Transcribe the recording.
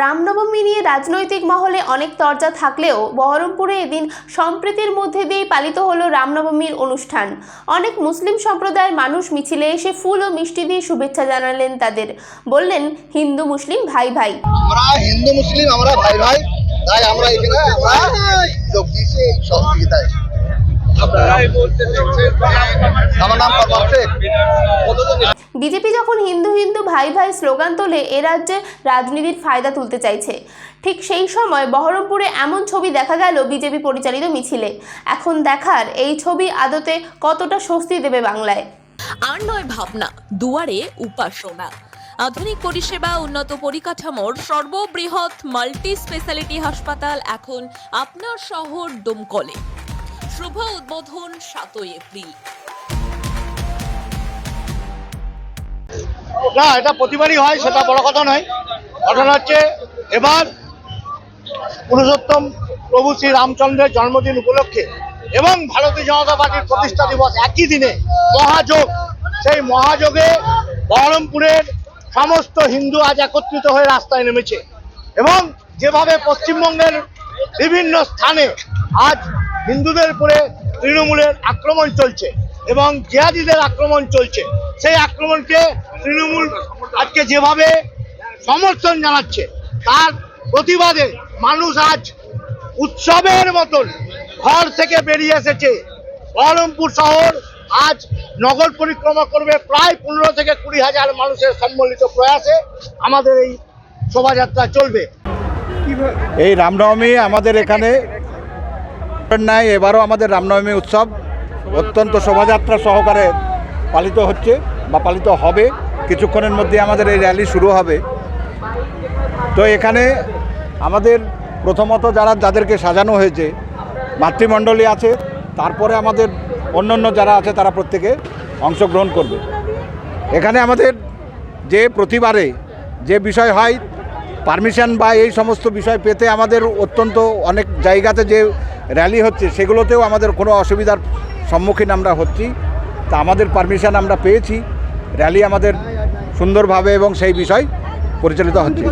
রামনবমী নিয়ে রাজনৈতিক মহলে অনেক চর্চা থাকলেও বহরমপুরে এদিন সম্প্রীতির মধ্যে দিয়েই পালিত হলো রামনবমীর অনুষ্ঠান। অনেক মুসলিম সম্প্রদায়ের মানুষ মিছিলে এসে ফুল ও মিষ্টি দিয়ে শুভেচ্ছা জানালেন তাদের। বললেন হিন্দু মুসলিম ভাই ভাই। আমরা হিন্দু মুসলিম আমরা ভাই ভাই। তাই আমরা এখানে আমরা যোগ দিয়েছি এই সহযোগিতায়। শেখ বিজেপি যখন হিন্দু হিন্দু ভাই ভাই স্লোগান তোলে, এ রাজ্যে রাজনীতির ফায়দা তুলতে চাইছে। ঠিক সেই সময় বহরমপুরে এমন ছবি দেখা গেল বিজেপি পরিচালিত মিছিলে। এখন দেখার এই ছবি আদতে কতটা স্বস্তি দেবে বাংলায়? আর নয় ভাবনা, দুয়ারে উপাসনা। আধুনিক পরিষেবা, উন্নত পরিকাঠামোর সর্ববৃহৎ মাল্টি স্পেশালিটি হাসপাতাল এখন আপনার শহর ডোমকলে শুভ উদ্বোধন সাতই এপ্রিল। না, এটা প্রতিবারই হয়, সেটা বড় কথা নয়। ঘটনা হচ্ছে, এবার পুরুষোত্তম প্রভু শ্রী রামচন্দ্রের জন্মদিন উপলক্ষে এবং ভারতীয় জনতা পার্টির প্রতিষ্ঠা দিবস একই দিনে মহাযোগ। সেই মহাযোগে বহরমপুরের সমস্ত হিন্দু আজ একত্রিত হয়ে রাস্তায় নেমেছে এবং যেভাবে পশ্চিমবঙ্গের বিভিন্ন স্থানে আজ হিন্দুদের উপরে তৃণমূলের আক্রমণ চলছে এবং জিহাদিদের আক্রমণ চলছে, সেই আক্রমণকে তৃণমূল আজকে যেভাবে সমর্থন জানাচ্ছে, তার প্রতিবাদে মানুষ আজ উৎসবের মতন ঘর থেকে বেরিয়ে এসেছে। বহরমপুর শহর আজ নগর পরিক্রমা করবে প্রায় পনেরো থেকে কুড়ি হাজার মানুষের সম্মিলিত প্রয়াসে আমাদের এই শোভাযাত্রা চলবে। এই রামনবমী আমাদের এখানে নাই, এবারও আমাদের রামনবমী উৎসব অত্যন্ত শোভাযাত্রা সহকারে পালিত হচ্ছে বা পালিত হবে। কিছুক্ষণের মধ্যে আমাদের এই র্যালি শুরু হবে। তো এখানে আমাদের প্রথমত যারা, যাদেরকে সাজানো হয়েছে, মাতৃমণ্ডলী আছে, তারপরে আমাদের অন্যান্য যারা আছে, তারা প্রত্যেকে অংশগ্রহণ করবে। এখানে আমাদের যে প্রতিবারে যে বিষয় হয়, পারমিশন বা এই সমস্ত বিষয় পেতে আমাদের অত্যন্ত অনেক জায়গাতে যে র্যালি হচ্ছে, সেগুলোতেও আমাদের কোনো অসুবিধার সম্মুখীন আমরা হচ্ছি। তা আমাদের পারমিশন আমরা পেয়েছি। র্যালি আমাদের সুন্দরভাবে এবং সেই বিষয় পরিচালিত হচ্ছে।